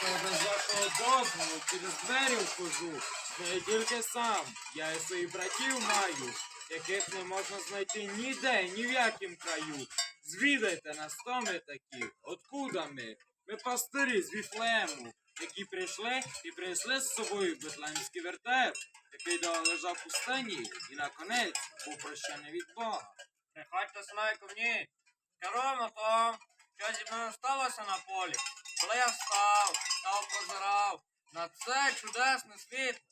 що без вашого дозволу через двері вхожу. Знаю тільки сам. Я і своїх братів маю, яких не можна знайти ніде, ні в якім краю. Звідайте нас, хто ми такі? Откуда ми? Ми пастирі з Віфлеєму, які прийшли і принесли з собою бетлемський вертеп, який давно лежав в пустині і на конець був прощений від Бога. Приходьте мною ко мені. Керуємо то, що зі мною сталося на полі. Коли я встав, та опозирав на це чудесне світло.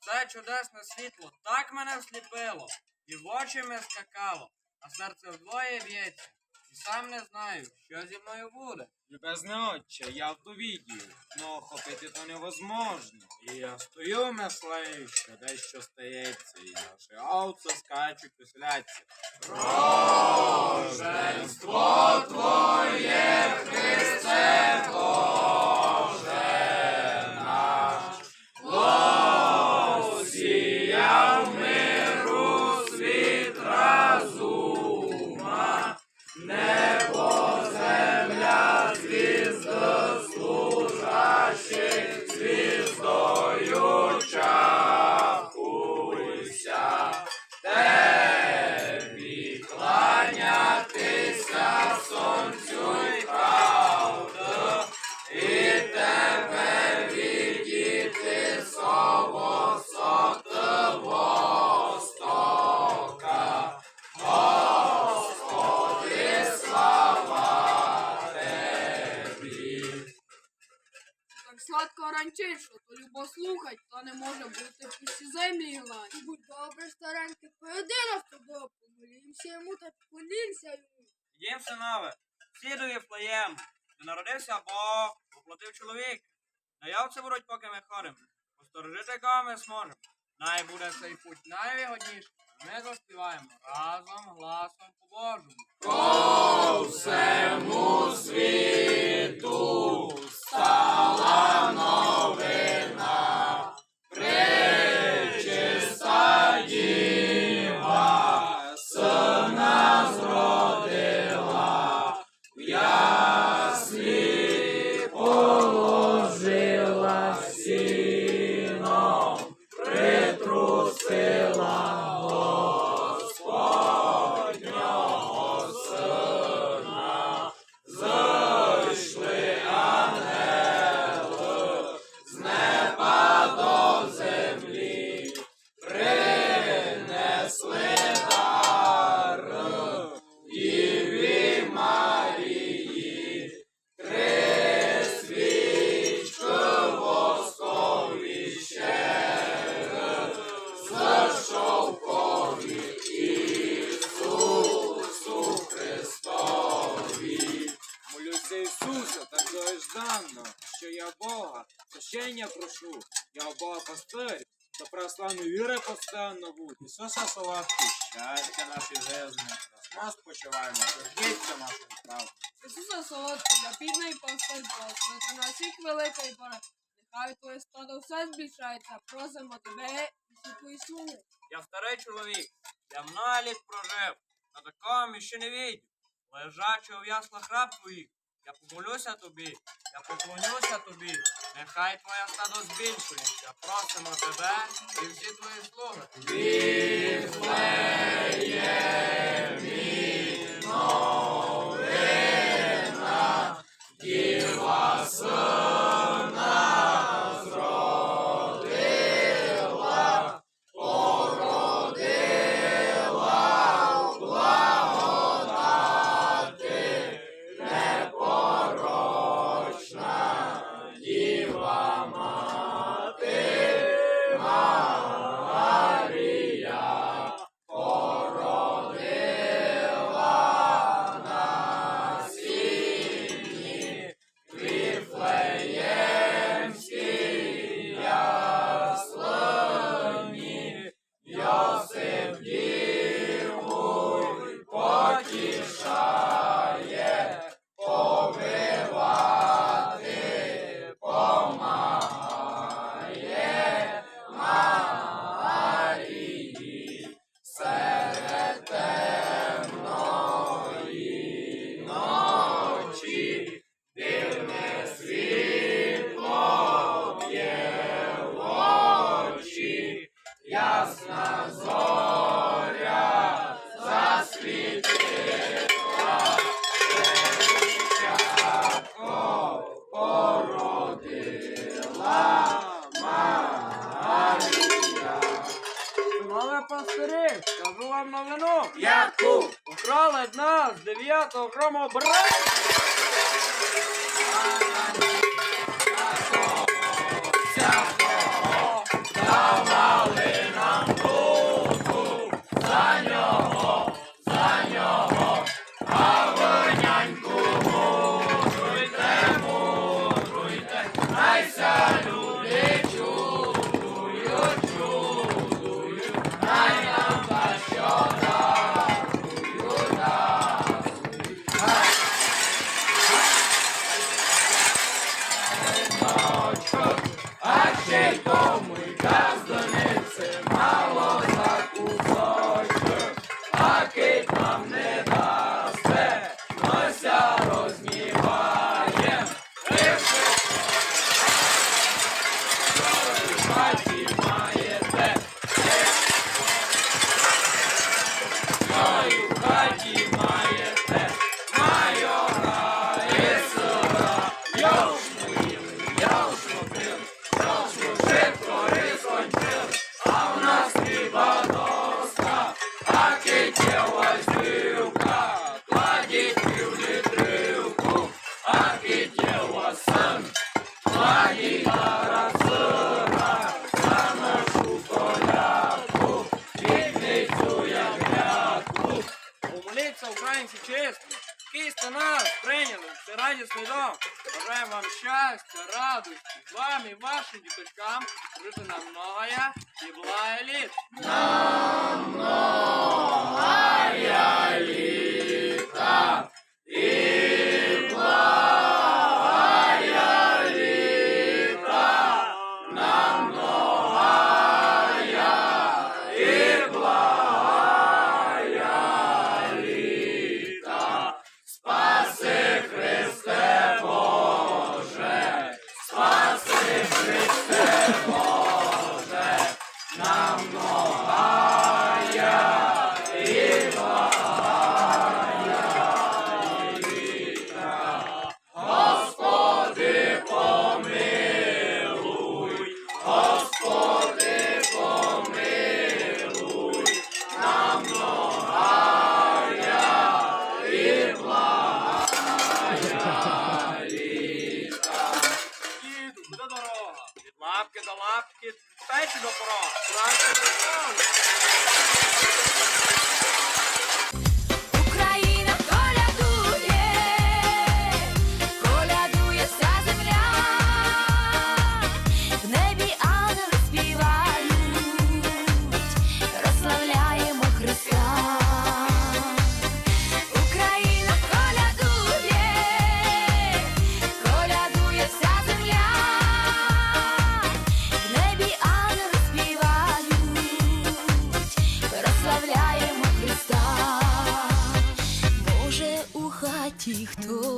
Це чудесне світло так мене всліпило, і в очі мене скакало, а серце вдвоє б'ється. І сам не знаю, що зі мною буде. Любезне отче, я в довіді, но охопити то невозможно. І я стою мислею, що дещо стається, і наші овці скачуть веселяться. Рождество твоє, Христе Боже Ранчить, що то любо слухать, та не може бути в усі землі гладь. Будь добре, старенький, нас туди, помолімся йому та поклонімся йому. Їм, синове, всі до Єфлеєм, де народився Бог, поплатив чоловік. Наявці будуть, поки ми ходимо. Посторожити кого ми зможемо. Най буде цей путь найвигодніший. Ми заспіваємо разом, гласом по-божому. По всему світу Бога, прощення прошу, я у Бога пастир, до православної віри постійно будь. Ісуса солодкий, щастя наші жизни, ми спочиваємо, сердіться нашим правом. Ісуса солодкий, я підний пастир Бог, на всіх великої пора. Нехай твоє стадо все збільшається, просимо тебе, Ісуку Ісусе. Я старий чоловік, я много літ прожив, на такому ще не відів. Лежачи у яслах раб твоїх, я помолюся тобі, я поклонюся тобі, нехай твоє стадо збільшується, просимо тебе і всі твої слуги. Діва Пане пастирі, скажу вам новину. Яку? Украли нас дев'ятого громобра. Вам і вашим діточкам жити на многоя і благая літ. 아,